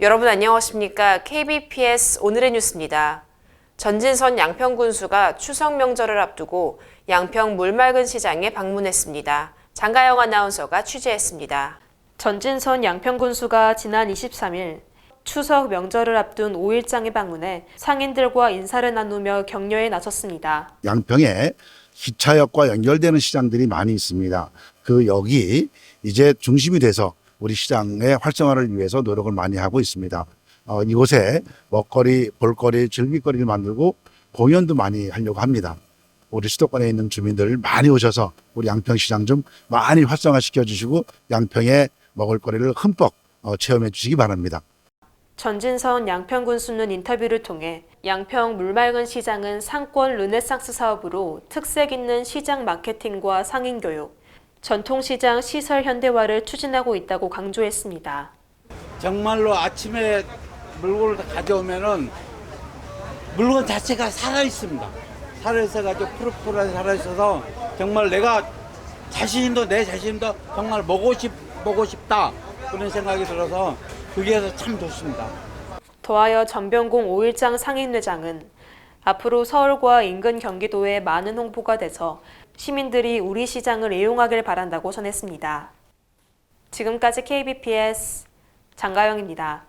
여러분 안녕하십니까? KBPS 오늘의 뉴스입니다. 전진선 양평군수가 추석 명절을 앞두고 양평 물맑은 시장에 방문했습니다. 장가영 아나운서가 취재했습니다. 전진선 양평군수가 지난 23일 추석 명절을 앞둔 5일장에 방문해 상인들과 인사를 나누며 격려에 나섰습니다. 양평에 기차역과 연결되는 시장들이 많이 있습니다. 그 역이 이제 중심이 돼서 우리 시장의 활성화를 위해서 노력을 많이 하고 있습니다. 어, 이곳에 먹거리, 볼거리, 즐길거리를 만들고 공연도 많이 하려고 합니다. 우리 수도권에 있는 주민들 많이 오셔서 우리 양평시장 좀 많이 활성화시켜 주시고 양평의 먹을거리를 흠뻑 어, 체험해 주시기 바랍니다. 전진선 양평군 수는 인터뷰를 통해 양평 물맑은 시장은 상권 르네상스 사업으로 특색 있는 시장 마케팅과 상인 교육, 전통시장 시설 현대화를 추진하고 있다고 강조했습니다. 정말로 아침에 물건을 가져오면은 물건 자체가 살아 있습니다. 살아 있어 가지고 푸릇푸릇하게 살아 있어서 정말 내가 자신도 내 자신도 정말 먹고 싶 먹고 싶다 그런 생각이 들어서 그게 참 좋습니다. 더하여 전병공 5일장 상인회장은 앞으로 서울과 인근 경기도에 많은 홍보가 돼서 시민들이 우리 시장을 이용하길 바란다고 전했습니다. 지금까지 KBPS 장가영입니다.